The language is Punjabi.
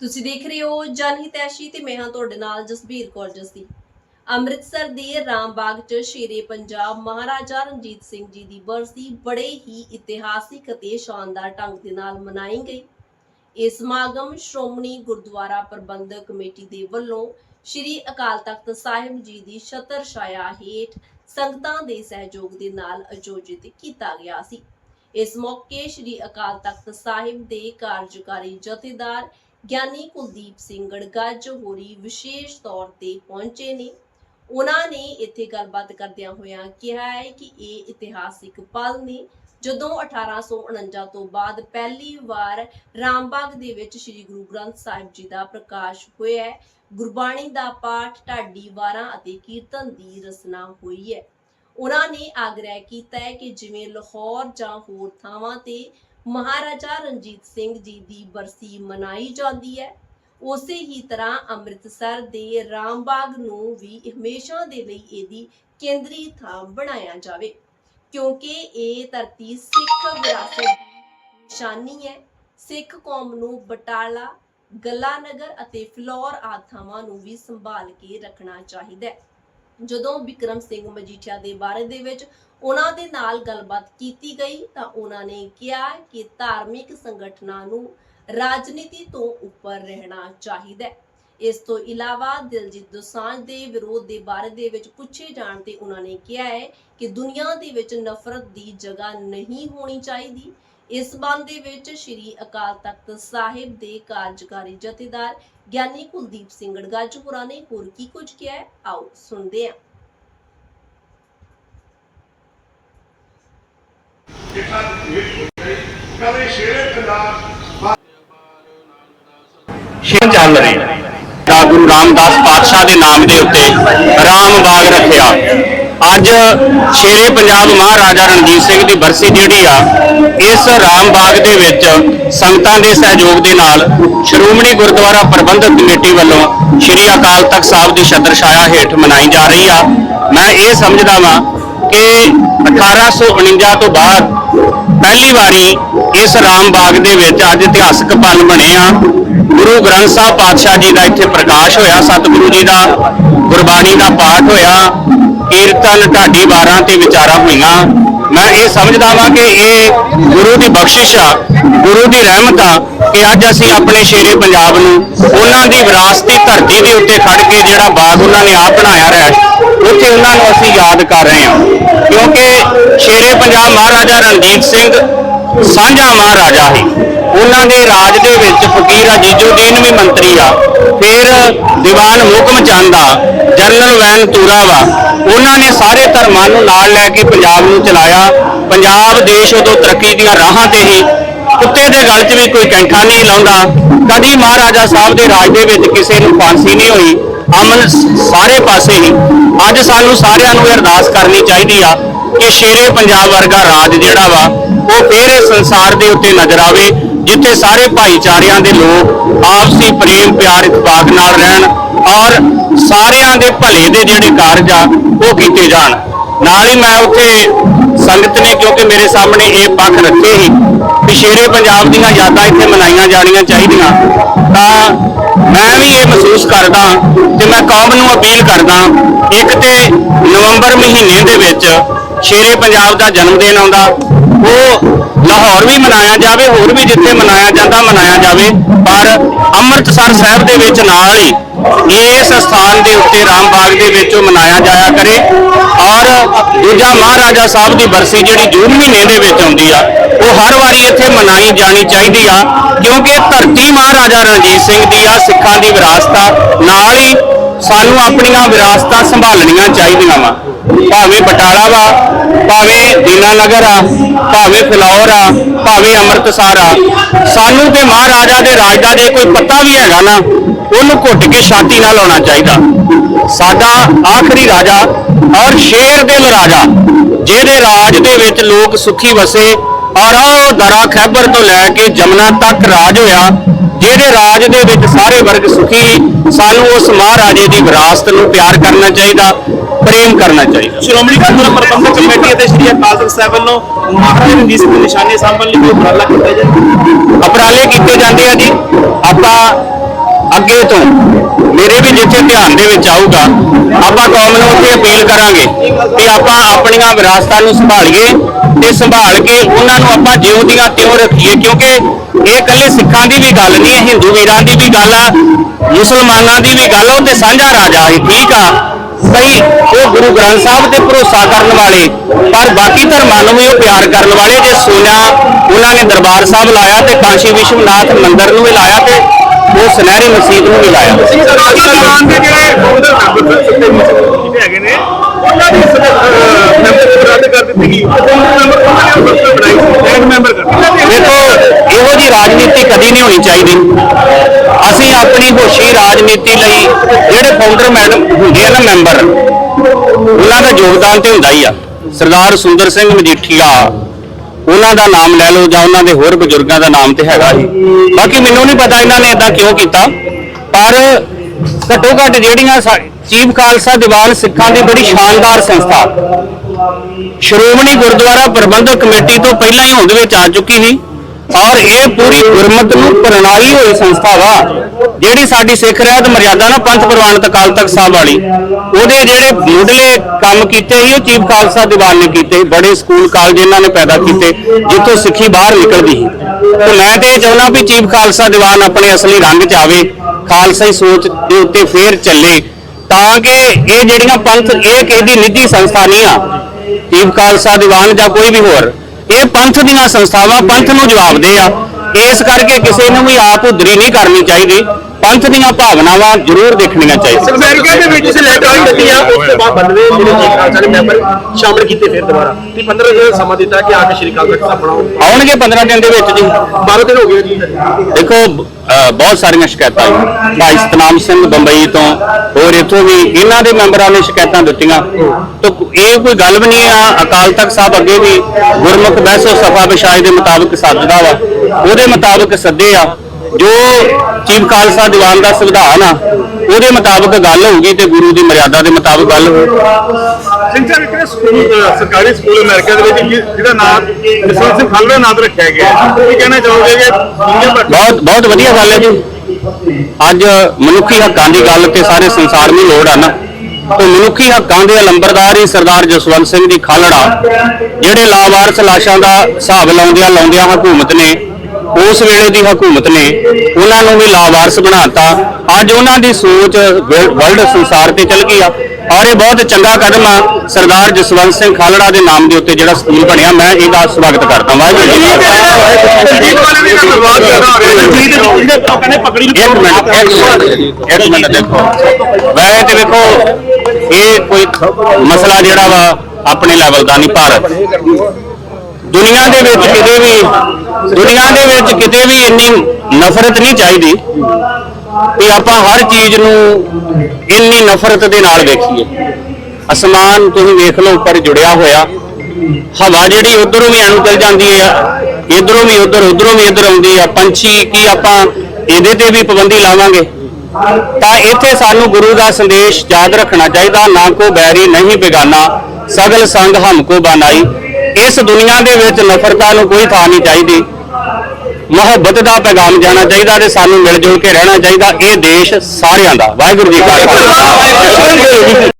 ਤੁਸੀਂ ਦੇਖ ਰਹੇ ਹੋ ਜਨਹਿਤੈਸ਼ੀ ਤੇ ਮੈਂ ਹਾਂ ਤੁਹਾਡੇ ਨਾਲ ਜਸਬੀਰ ਕੌਰ ਜਸੀ। ਅੰਮ੍ਰਿਤਸਰ ਦੇ ਰਾਮਬਾਗ 'ਚ ਸ਼ੇਰੇ ਪੰਜਾਬ ਮਹਾਰਾਜਾ ਰਣਜੀਤ ਸਿੰਘ ਜੀ ਦੀ ਬਰਸੀ ਬੜੇ ਹੀ ਇਤਿਹਾਸਿਕ ਅਤੇ ਸ਼ਾਨਦਾਰ ਢੰਗ ਦੇ ਨਾਲ ਮਨਾਈ ਗਈ। ਇਹ ਸਮਾਗਮ ਸ਼੍ਰੋਮਣੀ ਗੁਰਦੁਆਰਾ ਪ੍ਰਬੰਧਕ ਕਮੇਟੀ ਦੇ ਵੱਲੋਂ ਸ਼੍ਰੀ ਅਕਾਲ ਤਖਤ ਸਾਹਿਬ ਜੀ ਦੀ ਛਤਰ ਛਾਇਆ ਹੇਠ ਸੰਗਤਾਂ ਦੇ ਸਹਿਯੋਗ ਦੇ ਨਾਲ ਆਯੋਜਿਤ ਕੀਤਾ ਗਿਆ ਸੀ। ਇਸ ਮੌਕੇ ਸ਼੍ਰੀ ਅਕਾਲ ਤਖਤ ਸਾਹਿਬ ਦੇ ਕਾਰਜਕਾਰੀ ਜਥੇਦਾਰ ਗਿਆਨੀ ਕੁਲਦੀਪ ਸਿੰਘ ਗੜਗੱਜ ਹੋਰੀ ਵਿਸ਼ੇਸ਼ ਤੌਰ ਤੇ ਪਹੁੰਚੇ ਨੇ। ਉਹਨਾਂ ਨੇ ਇੱਥੇ ਗੱਲਬਾਤ ਕਰਦਿਆਂ ਹੋਇਆਂ ਕਿਹਾ ਹੈ ਕਿ ਇਹ ਇਤਿਹਾਸਿਕ ਪਲ ਨੇ। ਜਦੋਂ 1849 ਤੋਂ ਬਾਅਦ ਪਹਿਲੀ ਵਾਰ ਰਾਮਬਾਗ ਦੇ ਵਿੱਚ ਸ੍ਰੀ ਗੁਰੂ ਗ੍ਰੰਥ ਸਾਹਿਬ ਜੀ ਦਾ ਪ੍ਰਕਾਸ਼ ਹੋਇਆ ਹੈ, ਗੁਰਬਾਣੀ ਦਾ ਪਾਠ, ਢਾਡੀ ਵਾਰਾਂ ਅਤੇ ਕੀਰਤਨ ਦੀ ਰਚਨਾ ਹੋਈ ਹੈ। ਉਹਨਾਂ ਨੇ ਆਗ੍ਰਹਿ ਕੀਤਾ ਹੈ ਕਿ ਜਿਵੇਂ ਲਾਹੌਰ ਜਾਂ ਹੋਰ ਥਾਵਾਂ ਤੇ ਮਹਾਰਾਜਾ ਰਣਜੀਤ ਸਿੰਘ ਜੀ ਦੀ ਬਰਸੀ ਮਨਾਈ ਜਾਂਦੀ ਹੈ। ਉਸੇ ਹੀ ਤਰ੍ਹਾਂ ਅੰਮ੍ਰਿਤਸਰ ਦੇ ਰਾਮਬਾਗ ਨੂੰ ਵੀ ਹਮੇਸ਼ਾ ਦੇ ਲਈ ਇਹਦੀ ਕੇਂਦਰੀ ਥਾਂ ਬਣਾਇਆ ਜਾਵੇ, ਕਿਉਂਕਿ ਇਹ ਧਰਤੀ ਸਿੱਖ ਵਿਰਾਸਤ ਦੀ ਨਿਸ਼ਾਨੀ ਹੈ। ਸਿੱਖ ਕੌਮ ਨੂੰ ਬਟਾਲਾ, ਗਲਾਨਗਰ ਅਤੇ ਫਲੋਰ ਆਦਿ ਥਾਵਾਂ ਨੂੰ ਵੀ ਸੰਭਾਲ ਕੇ ਰੱਖਣਾ ਚਾਹੀਦਾ ਹੈ। ਜਦੋਂ ਵਿਕਰਮ ਸਿੰਘ ਮਜੀਠੀਆ ਦੇ ਬਾਰੇ ਦੇ ਵਿੱਚ ਉਹਨਾਂ ਦੇ ਨਾਲ ਗੱਲਬਾਤ ਕੀਤੀ ਗਈ ਤਾਂ ਉਹਨਾਂ ਨੇ ਕਿਹਾ ਕਿ ਧਾਰਮਿਕ ਸੰਗਠਨਾਂ ਨੂੰ ਰਾਜਨੀਤੀ ਤੋਂ ਉੱਪਰ ਰਹਿਣਾ ਚਾਹੀਦਾ ਹੈ। ਇਸ ਤੋਂ ਇਲਾਵਾ ਦਿਲਜੀਤ ਦੋਸਾਂਝ ਦੇ ਵਿਰੋਧ ਦੇ ਬਾਰੇ ਦੇ ਵਿੱਚ ਪੁੱਛੇ ਜਾਣ ਤੇ ਉਹਨਾਂ ਨੇ ਕਿਹਾ ਹੈ ਕਿ ਦੁਨੀਆ ਦੇ ਵਿੱਚ ਨਫ਼ਰਤ ਦੀ ਜਗ੍ਹਾ ਨਹੀਂ ਹੋਣੀ ਚਾਹੀਦੀ। ਇਸ ਸੰਬੰਧ ਦੇ ਵਿੱਚ ਸ੍ਰੀ ਅਕਾਲ ਤਖਤ ਸਾਹਿਬ ਦੇ ਕਾਰਜਕਾਰੀ ਜਥੇਦਾਰ ਗਿਆਨੀ ਕੁਲਦੀਪ ਸਿੰਘ ਗੜਗਾਜਪੁਰਾ ਨੇ ਹੋਰ ਕੀ ਕੁਝ ਕਿਹਾ ਹੈ? ਆਓ ਸੁਣਦੇ ਹਾਂ। ਸ਼ਿਵ ਚੱਲ ਰਹੇ ਦਾ ਗੁਰੂ ਰਾਮਦਾਸ ਪਾਤਸ਼ਾਹ ਦੇ ਨਾਮ ਦੇ ਉੱਤੇ ਰਾਮ ਬਾਗ ਰੱਖਿਆ। ਅੱਜ ਸ਼ੇਰੇ ਪੰਜਾਬ ਮਹਾਰਾਜਾ ਰਣਜੀਤ ਸਿੰਘ ਦੀ ਬਰਸੀ ਜਿਹੜੀ ਆ, ਇਸ ਰਾਮ ਬਾਗ ਦੇ ਵਿੱਚ ਸੰਗਤਾਂ ਦੇ ਸਹਿਯੋਗ ਦੇ ਨਾਲ ਸ਼੍ਰੋਮਣੀ ਗੁਰਦੁਆਰਾ ਪ੍ਰਬੰਧਕ ਕਮੇਟੀ ਵੱਲੋਂ ਸ਼੍ਰੀ ਅਕਾਲ ਤਖਤ ਸਾਹਿਬ ਦੀ ਛਤਰ ਛਾਇਆ ਹੇਠ ਮਨਾਈ ਜਾ ਰਹੀ ਆ। ਮੈਂ ਇਹ ਸਮਝਦਾ ਵਾਂ ਕਿ 1849 ਤੋਂ ਬਾਅਦ ਪਹਿਲੀ ਵਾਰੀ ਇਸ ਰਾਮ ਬਾਗ ਦੇ ਵਿੱਚ ਅੱਜ ਇਤਿਹਾਸਕ ਪਲ ਬਣੇ ਆ। ਗੁਰੂ ਗ੍ਰੰਥ ਸਾਹਿਬ ਪਾਤਸ਼ਾਹ ਜੀ ਦਾ ਇੱਥੇ ਪ੍ਰਕਾਸ਼ ਹੋਇਆ, ਸਤਿਗੁਰੂ ਜੀ ਦਾ। ਗੁਰਬਾਣੀ ਦਾ ਪਾਠ ਹੋਇਆ, ਕੀਰਤਨ ਢਾਡੀ ਵਾਰਾਂ ਤੇ ਵਿਚਾਰਾਂ ਹੋਈਆਂ। ਮੈਂ ਇਹ ਸਮਝਦਾ ਵਾਂ ਕਿ ਇਹ ਗੁਰੂ ਦੀ ਬਖਸ਼ਿਸ਼ ਆ, ਗੁਰੂ ਦੀ ਰਹਿਮਤ ਆ ਕਿ ਅੱਜ ਅਸੀਂ ਆਪਣੇ ਸ਼ੇਰੇ ਪੰਜਾਬ ਨੂੰ, ਉਹਨਾਂ ਦੀ ਵਿਰਾਸਤੀ ਧਰਤੀ ਦੇ ਉੱਤੇ ਖੜ ਕੇ ਜਿਹੜਾ ਬਾਗ ਉਹਨਾਂ ਨੇ ਆਪ ਬਣਾਇਆ ਰਿਹਾ ਉੱਥੇ ਉਹਨਾਂ ਨੂੰ ਅਸੀਂ ਯਾਦ ਕਰ ਰਹੇ ਹਾਂ। ਕਿਉਂਕਿ ਸ਼ੇਰੇ ਪੰਜਾਬ ਮਹਾਰਾਜਾ ਰਣਜੀਤ ਸਿੰਘ ਸਾਂਝਾ ਮਹਾਰਾਜਾ ਸੀ। ਉਹਨਾਂ ਦੇ ਰਾਜ ਦੇ ਵਿੱਚ ਫਕੀਰ ਅਜੀਜ਼ੁਦੀਨ ਵੀ ਮੰਤਰੀ ਆ, ਫਿਰ ਦੀਵਾਨ ਹੁਕਮ ਚੰਦ ਆ, ਜਨਰਲ ਵੈਨ ਤੂਰਾ ਵਾ ਉਹਨਾਂ ਨੇ ਸਾਰੇ ਧਰਮਾਂ ਨੂੰ ਨਾਲ ਲੈ ਕੇ ਪੰਜਾਬ ਨੂੰ ਚਲਾਇਆ। ਪੰਜਾਬ ਦੇਸ਼ ਉਦੋਂ ਤਰੱਕੀ ਦੀਆਂ ਰਾਹਾਂ ਤੇ ਹੀ ਕੁੱਤੇ ਦੇ ਗਲ 'ਚ ਵੀ ਕੋਈ ਕੈਂਠਾ ਨਹੀਂ ਲਾਉਂਦਾ। ਕਦੀ ਮਹਾਰਾਜਾ ਸਾਹਿਬ ਦੇ ਰਾਜ ਦੇ ਵਿੱਚ ਕਿਸੇ ਨੂੰ ਫਾਂਸੀ ਨਹੀਂ ਹੋਈ। ਅਮਨ ਸਾਰੇ ਪਾਸੇ ਹੀ। ਅੱਜ ਸਾਨੂੰ ਸਾਰਿਆਂ ਨੂੰ ਇਹ ਅਰਦਾਸ ਕਰਨੀ ਚਾਹੀਦੀ ਆ ਕਿ ਸ਼ੇਰੇ ਪੰਜਾਬ ਵਰਗਾ ਰਾਜ ਜਿਹੜਾ ਵਾ ਉਹ ਫੇਰ ਸੰਸਾਰ ਦੇ ਉੱਤੇ ਨਜ਼ਰ ਆਵੇ, ਜਿੱਥੇ ਸਾਰੇ ਭਾਈਚਾਰਿਆਂ ਦੇ ਲੋਕ ਆਪਸੀ ਪ੍ਰੇਮ, ਪਿਆਰ ਇਤਫਾਕ ਨਾਲ ਰਹਿਣ ਔਰ ਸਾਰਿਆਂ ਦੇ ਭਲੇ ਦੇ ਜਿਹੜੇ ਕਾਰਜ ਆ, ਉਹ ਕੀਤੇ ਜਾਣ। ਨਾਲ ਹੀ ਮੈਂ ਉੱਥੇ ਸੰਗਤ ਨੇ, ਕਿਉਂਕਿ ਮੇਰੇ ਸਾਹਮਣੇ ਇਹ ਪੱਖ ਰੱਖੇ ਸੀ ਕਿ ਸ਼ੇਰੇ ਪੰਜਾਬ ਦੀਆਂ ਯਾਦਾਂ ਇੱਥੇ ਮਨਾਈਆਂ ਜਾਣੀਆਂ ਚਾਹੀਦੀਆਂ, ਤਾਂ ਮੈਂ ਵੀ ਇਹ ਮਹਿਸੂਸ ਕਰਦਾ ਤੇ ਮੈਂ ਕੌਮ ਨੂੰ ਅਪੀਲ ਕਰਦਾ, ਇੱਕ ਤੇ ਨਵੰਬਰ ਮਹੀਨੇ ਦੇ ਵਿੱਚ ਸ਼ੇਰੇ ਪੰਜਾਬ ਦਾ ਜਨਮ ਦਿਨ ਆਉਂਦਾ ਉਹ ਲਾਹੌਰ ਵੀ ਮਨਾਇਆ ਜਾਵੇ, ਹੋਰ ਵੀ ਜਿੱਥੇ ਮਨਾਇਆ ਜਾਂਦਾ, ਮਨਾਇਆ ਜਾਵੇ। ਪਰ ਅੰਮ੍ਰਿਤਸਰ ਸਾਹਿਬ ਦੇ ਵਿੱਚ ਨਾਲ ਹੀ ਇਸ ਸਥਾਨ ਦੇ ਉੱਤੇ ਰਾਮ ਬਾਗ ਦੇ ਵਿੱਚ ਉਹ ਮਨਾਇਆ ਜਾਇਆ ਕਰੇ। ਔਰ ਦੂਜਾ ਮਹਾਰਾਜਾ ਸਾਹਿਬ ਦੀ ਬਰਸੀ ਜਿਹੜੀ ਜੂਨ ਮਹੀਨੇ ਦੇ ਵਿੱਚ ਆਉਂਦੀ ਆ, ਉਹ ਹਰ ਵਾਰੀ ਇੱਥੇ ਮਨਾਈ ਜਾਣੀ ਚਾਹੀਦੀ ਆ। ਕਿਉਂਕਿ ਧਰਤੀ ਮਹਾਰਾਜਾ ਰਣਜੀਤ ਸਿੰਘ ਦੀ ਆ ਸਿੱਖਾਂ ਦੀ ਵਿਰਾਸਤ ਆ। ਨਾਲ ਹੀ ਸਾਨੂੰ ਆਪਣੀਆਂ ਵਿਰਾਸਤਾਂ ਸੰਭਾਲਣੀਆਂ ਚਾਹੀਦੀਆਂ ਵਾ। ਭਾਵੇਂ ਬਟਾਲਾ ਵਾ, ਭਾਵੇਂ ਦੀਨਾਨਗਰ ਆ, ਭਾਵੇਂ ਫਲੌਰ ਆ, ਭਾਵੇਂ ਅੰਮ੍ਰਿਤਸਰ ਆ। ਸਾਨੂੰ ਤੇ ਮਹਾਰਾਜਾ ਦੇ ਰਾਜ ਦਾ ਜੇ ਕੋਈ ਪਤਾ ਵੀ ਹੈਗਾ ਨਾ, ਉਹਨੂੰ ਘੁੱਟ ਕੇ ਛਾਤੀ ਨਾਲ ਲਾਉਣਾ ਚਾਹੀਦਾ। ਸਾਡਾ ਆਖਰੀ ਰਾਜਾ ਔਰ ਸ਼ੇਰ ਦਿਲ ਰਾਜਾ ਜਿਹਦੇ ਰਾਜ ਦੇ ਵਿੱਚ ਲੋਕ ਸੁਖੀ ਵਸੇ ਔਰ ਉਹ ਦਰਾ ਖੈਬਰ ਤੋਂ ਲੈ ਕੇ ਜਮਨਾ ਤੱਕ ਰਾਜ ਹੋਇਆ ਜਿਹਦੇ ਰਾਜ ਦੇ ਵਿੱਚ ਸਾਰੇ ਵਰਗ ਸੁਖੀ ਸਾਨੂੰ ਉਸ ਮਹਾਰਾਜੇ ਦੀ ਵਿਰਾਸਤ ਨੂੰ ਪਿਆਰ ਕਰਨਾ ਚਾਹੀਦਾ ਪ੍ਰੇਮ ਕਰਨਾ ਚਾਹੀਦਾ। ਸ਼੍ਰੋਮਣੀ ਗੁਰਦੁਆਰਾ ਪ੍ਰਬੰਧਕ ਕਮੇਟੀ ਅਤੇ ਸ੍ਰੀ ਅਕਾਲ ਤਖਤ ਸਾਹਿਬ ਵੱਲੋਂ ਮਹਾਰਾਜਾ ਰਣਜੀਤ ਸਿੰਘ ਨਿਸ਼ਾਨੇ ਸਾਂਭਣ ਲਈ ਕੋਈ ਉਪਰਾਲਾ ਕੀਤਾ ਜਾਏ? ਉਪਰਾਲੇ ਕੀਤੇ ਜਾਂਦੇ ਆ ਜੀ। ਆਪਾਂ ਅੱਗੇ ਤੋਂ ਮੇਰੇ ਵੀ ਜਿੱਥੇ ਧਿਆਨ ਦੇ ਵਿੱਚ ਆਊਗਾ ਆਪਾਂ ਕੌਮ ਨੂੰ ਉੱਥੇ ਅਪੀਲ ਕਰਾਂਗੇ ਕਿ ਆਪਾਂ ਆਪਣੀਆਂ ਵਿਰਾਸਤਾਂ ਨੂੰ ਸੰਭਾਲੀਏ ਤੇ ਸੰਭਾਲ ਕੇ ਉਹਨਾਂ ਨੂੰ ਆਪਾਂ ਜਿਉਂ ਦੀਆਂ ਤਿਉਂ ਰੱਖੀਏ, ਕਿਉਂਕਿ ਇਹ ਇਕੱਲੇ ਸਿੱਖਾਂ ਦੀ ਵੀ ਗੱਲ ਨਹੀਂ ਹੈ ਹਿੰਦੂ ਵੀਰਾਂ ਦੀ ਵੀ ਗੱਲ ਆ, ਮੁਸਲਮਾਨਾਂ ਦੀ ਵੀ ਗੱਲ ਆ ਉਹ ਤੇ ਸਾਂਝਾ ਰਾਜਾ ਹੈ ਠੀਕ ਆ। ਸਹੀ ਉਹ ਗੁਰੂ ਗ੍ਰੰਥ ਸਾਹਿਬ ਤੇ ਭਰੋਸਾ ਕਰਨ ਵਾਲੇ, ਪਰ ਬਾਕੀ ਧਰਮਾਂ ਨੂੰ ਵੀ ਉਹ ਪਿਆਰ ਕਰਨ ਵਾਲੇ, ਜੇ ਸੋਨਾ ਉਹਨਾਂ ਨੇ ਦਰਬਾਰ ਸਾਹਿਬ ਲਾਇਆ ਤੇ ਕਾਸ਼ੀ ਵਿਸ਼ਵਨਾਥ ਮੰਦਿਰ ਨੂੰ ਵੀ ਲਾਇਆ ਤੇ ਉਹ ਸੁਨਹਿਰੀ ਮਸਜਿਦ ਨੂੰ ਵੀ ਲਾਇਆ। ਪਾਕਿਸਤਾਨ ਦੇ ਰਾਜਨੀਤੀ ਕਦੀ ਨਹੀਂ ਹੋਣੀ ਚਾਹੀਦੀ। ਅਸੀਂ ਆਪਣੀ ਹੋਸ਼ੀ ਰਾਜਨੀਤੀ ਲਈ ਜਿਹੜੇ ਫਾਊਂਡਰ ਮੈਡਮ ਹੁੰਦੇ ਆ ਨਾ ਮੈਂਬਰ ਉਹਨਾਂ ਦਾ ਯੋਗਦਾਨ ਤੇ ਹੁੰਦਾ ਹੀ ਆ। ਸਰਦਾਰ ਸੁੰਦਰ ਸਿੰਘ ਮਜੀਠੀਆ, ਉਹਨਾਂ ਦਾ ਨਾਮ ਲੈ ਲਓ ਜਾਂ ਉਹਨਾਂ ਦੇ ਹੋਰ ਬਜ਼ੁਰਗਾਂ ਦਾ ਨਾਮ ਤੇ ਹੈਗਾ ਹੀ ਬਾਕੀ ਮੈਨੂੰ ਨਹੀਂ ਪਤਾ ਇਹਨਾਂ ਨੇ ਇਦਾਂ ਕਿਉਂ ਕੀਤਾ, ਪਰ ਘੱਟੋ ਘੱਟ ਜਿਹੜੀਆਂ ਚੀਫ ਖਾਲਸਾ ਦੀਵਾਨ ਸਿੱਖਾਂ ਦੀ ਬੜੀ ਸ਼ਾਨਦਾਰ ਸੰਸਥਾ, ਸ਼੍ਰੋਮਣੀ ਗੁਰਦੁਆਰਾ ਪ੍ਰਬੰਧਕ ਕਮੇਟੀ ਤੋਂ ਪਹਿਲਾਂ ਹੀ ਹੋਂਦ ਵਿੱਚ ਆ ਚੁੱਕੀ ਸੀ। ਔਰ ਇਹ ਪੂਰੀ ਗੁਰਮਤ ਨੂੰ ਪ੍ਰਣਾਈ ਹੋਈ ਸੰਸਥਾ ਵਾ, ਜਿਹੜੀ ਸਾਡੀ ਸਿੱਖ ਰਹਿਤ ਮਰਿਆਦਾ ਨਾ ਪੰਥ ਪ੍ਰਵਾਨਿਤ ਅਕਾਲ ਤਖਤ ਸਾਹਿਬ ਵਾਲੀ, ਉਹਦੇ ਜਿਹੜੇ ਮੁੱਢਲੇ ਕੰਮ ਕੀਤੇ ਸੀ, ਉਹ ਚੀਫ ਖਾਲਸਾ ਦੀਵਾਨ ਨੇ ਕੀਤੇ ਬੜੇ ਸਕੂਲ ਕਾਲਜ ਇਹਨਾਂ ਨੇ ਪੈਦਾ ਕੀਤੇ, ਜਿੱਥੋਂ ਸਿੱਖੀ ਬਾਹਰ ਨਿਕਲਦੀ ਸੀ। ਤੇ ਮੈਂ ਤੇ ਇਹ ਚਾਹੁੰਦਾ ਵੀ ਚੀਫ ਖਾਲਸਾ ਦੀਵਾਨ ਆਪਣੇ ਅਸਲੀ ਰੰਗ 'ਚ ਆਵੇ ਖਾਲਸਾਈ ਸੋਚ ਦੇ ਉੱਤੇ ਫੇਰ ਚੱਲੇ, ਤਾਂ ਕਿ ਇਹ ਜਿਹੜੀਆਂ ਪੰਥ, ਇਹ ਕਿਸੇ ਦੀ ਨਿੱਜੀ ਸੰਸਥਾ ਨਹੀਂ ਆ, ਚੀਫ ਖਾਲਸਾ ਦੀਵਾਨ ਜਾਂ ਕੋਈ ਵੀ ਹੋਰ ਇਹ ਪੰਥ ਦੀਆਂ ਸੰਸਥਾਵਾਂ ਪੰਥ ਨੂੰ ਜਵਾਬ ਦੇ ਆ। ਇਸ ਕਰਕੇ ਕਿਸੇ ਨੂੰ ਵੀ ਆਪ ਉਧਰੀ ਨਹੀਂ ਕਰਨੀ ਚਾਹੀਦੀ। ਪੰਥ ਦੀਆਂ ਭਾਵਨਾਵਾਂ ਜ਼ਰੂਰ ਦੇਖਣੀਆਂ ਚਾਹੀਦੀਆਂ। ਅਮਰੀਕਾ ਦੇ ਵਿੱਚ ਸਿਲੈਕਟ ਕੀਤੀ ਆ ਉਸ ਤੋਂ ਬਾਅਦ ਬੰਦਵੇ ਜਿਹੜੇ ਜੀ ਖਾਲਸਾ ਦੇ ਮੈਂਬਰ ਸ਼ਾਮਲ ਕੀਤੇ ਫਿਰ ਦੁਬਾਰਾ। ਤੇ 15 ਦਿਨ ਦਾ ਸਮਾਂ ਦਿੱਤਾ ਕਿ ਆ ਕੇ ਸ਼੍ਰੀ ਅਕਾਲ ਤਖਤ ਸਾਹਿਬ ਬਣਾਓ। ਆਉਣਗੇ 15 ਦਿਨ ਦੇ ਵਿੱਚ ਜੀ। 12 ਦਿਨ ਹੋ ਗਏ ਜੀ। ਦੇਖੋ ਬਹੁਤ ਸਾਰੀਆਂ ਸ਼ਿਕਾਇਤਾਂ ਆਈਆਂ। ਭਾਈ ਸਤਨਾਮ ਸਿੰਘ ਬੰਬਈ ਤੋਂ ਹੋਰ ਇੱਥੋਂ ਵੀ ਇਹਨਾਂ ਦੇ ਮੈਂਬਰਾਂ ਨੇ ਸ਼ਿਕਾਇਤਾਂ ਦਿੱਤੀਆਂ। ਤਾਂ ਇਹ ਕੋਈ ਗੱਲ ਵੀ ਨਹੀਂ ਆ ਅਕਾਲ ਤਖਤ ਸਾਹਿਬ ਅੱਗੇ ਵੀ ਗੁਰਮੁਖ ਬਹਿਸੋ ਸਫਾ ਵਿਸ਼ਾਈ ਦੇ ਮੁਤਾਬਕ ਸੱਜਦਾ ਵਾ। ਉਹਦੇ ਮੁਤਾਬਕ ਸੱਦੇ ਆ। ਜੋ ਚੀਫ ਖਾਲਸਾ ਦੀਵਾਨ ਦਾ ਸੰਵਿਧਾਨ ਆ ਉਹਦੇ ਮੁਤਾਬਕ ਗੱਲ ਹੋਊਗੀ ਤੇ ਗੁਰੂ ਦੀ ਮਰਿਆਦਾ ਦੇ ਮੁਤਾਬਕ ਗੱਲ ਹੋਊਗੀ। ਸਿੰਘ ਸਾਹਿਬ ਇੱਕ ਨਾ ਸਕੂਲ ਅਹ ਸਰਕਾਰੀ ਸਕੂਲ ਅਮਰੀਕਾ ਦੇ ਵਿੱਚ ਜਿ- ਜਿਹਦਾ ਨਾਮ ਜਸਵੰਤ ਸਿੰਘ ਖਾਲੜਾ ਨਾਮ ਤੋਂ ਰੱਖਿਆ ਗਿਆ ਹੈ। ਕੀ ਕਹਿਣਾ ਚਾਹੋਗੇ ਕਿ ਦੁਨੀਆ ਭਰ ਬਹੁਤ ਬਹੁਤ ਵਧੀਆ ਗੱਲ ਹੈ ਜੀ। ਅੱਜ ਮਨੁੱਖੀ ਹੱਕਾਂ ਦੀ ਗੱਲ ਤੇ ਸਾਰੇ ਸੰਸਾਰ ਨੂੰ ਲੋੜ ਆ ਨਾ। ਤੇ ਮਨੁੱਖੀ ਹੱਕਾਂ ਦੇ ਲੰਬਰਦਾਰ ਹੀ ਸਰਦਾਰ ਜਸਵੰਤ ਸਿੰਘ ਦੀ ਖਾਲੜਾ ਜਿਹੜੇ ਲਾਵਾਰਸ ਲਾਸ਼ਾਂ ਦਾ ਹਿਸਾਬ ਲਾਉਂਦਿਆਂ ਲਾਉਂਦਿਆਂ ਹਕੂਮਤ ਨੇ ਉਸ ਵੇਲੇ ਦੀ ਹਕੂਮਤ ਨੇ ਉਹਨਾਂ ਨੂੰ ਵੀ ਲਾਵਾਰਸ ਬਣਾਤਾ। ਅੱਜ ਉਹਨਾਂ ਦੀ ਸੋਚ ਵਰਲਡ ਸੰਸਾਰ ਤੇ ਚੱਲ ਗਈ ਆ। ਔਰ ਇਹ ਬਹੁਤ ਚੰਗਾ ਕਦਮ ਆ। ਸਰਦਾਰ ਜਸਵੰਤ ਸਿੰਘ ਖਾਲੜਾ ਦੇ ਨਾਮ ਦੇ ਉੱਤੇ ਜਿਹੜਾ ਸਕੂਲ ਬਣਿਆ, ਮੈਂ ਇਹਦਾ ਸਵਾਗਤ ਕਰਦਾ। ਵਾਹਿਗੁਰੂ ਜੀ ਇੱਕ ਮਿੰਟ ਇੱਕ ਮਿੰਟ ਦੇਖੋ। ਵੈਸੇ ਤੇ ਵੇਖੋ, ਇਹ ਕੋਈ ਮਸਲਾ ਜਿਹੜਾ ਵਾ ਆਪਣੇ ਲੈਵਲ ਦਾ ਨਹੀਂ, ਭਾਰਤ। ਦੁਨੀਆ ਦੇ ਵਿੱਚ ਕਿਤੇ ਵੀ, ਦੁਨੀਆ ਦੇ ਵਿੱਚ ਕਿਤੇ ਵੀ ਇੰਨੀ ਨਫ਼ਰਤ ਨਹੀਂ ਚਾਹੀਦੀ ਕਿ ਆਪਾਂ ਹਰ ਚੀਜ਼ ਨੂੰ ਇੰਨੀ ਨਫ਼ਰਤ ਦੇ ਨਾਲ ਵੇਖੀਏ। ਅਸਮਾਨ ਤੁਸੀਂ ਵੇਖ ਲਓ, ਉੱਪਰ ਜੁੜਿਆ ਹੋਇਆ। ਹਵਾ ਜਿਹੜੀ ਉਧਰੋਂ ਵੀ ਐਨੂੰ ਚਲ ਜਾਂਦੀ ਹੈ ਇਧਰੋਂ ਵੀ ਉਧਰ, ਉਧਰੋਂ ਵੀ ਇਧਰ ਆਉਂਦੀ ਆ। ਪੰਛੀ ਕੀ ਆਪਾਂ ਇਹਦੇ ਤੇ ਵੀ ਪਾਬੰਦੀ ਲਾਵਾਂਗੇ? ਤਾਂ ਇੱਥੇ ਸਾਨੂੰ ਗੁਰੂ ਦਾ ਸੰਦੇਸ਼ ਯਾਦ ਰੱਖਣਾ ਚਾਹੀਦਾ, ਨਾ ਕੋ ਬੈਰੀ ਨਹੀਂ ਬਿਗਾਨਾ, ਸਗਲ ਸੰਗ ਹਮ ਕੋ ਬਾਨਾਈ। ਇਸ ਦੁਨੀਆ ਦੇ ਵਿੱਚ ਨਫ਼ਰਤਾਂ ਨੂੰ ਕੋਈ ਥਾਂ ਨਹੀਂ ਚਾਹੀਦੀ। ਮੁਹੱਬਤ ਦਾ ਪੈਗਾਮ ਜਾਣਾ ਚਾਹੀਦਾ ਤੇ ਸਾਨੂੰ ਮਿਲ ਜੁਲ ਕੇ ਰਹਿਣਾ ਚਾਹੀਦਾ। ਇਹ ਦੇਸ਼ ਸਾਰਿਆਂ ਦਾ। ਵਾਹਿਗੁਰੂ ਜੀ ਕਾ ਖਾਲਸਾ।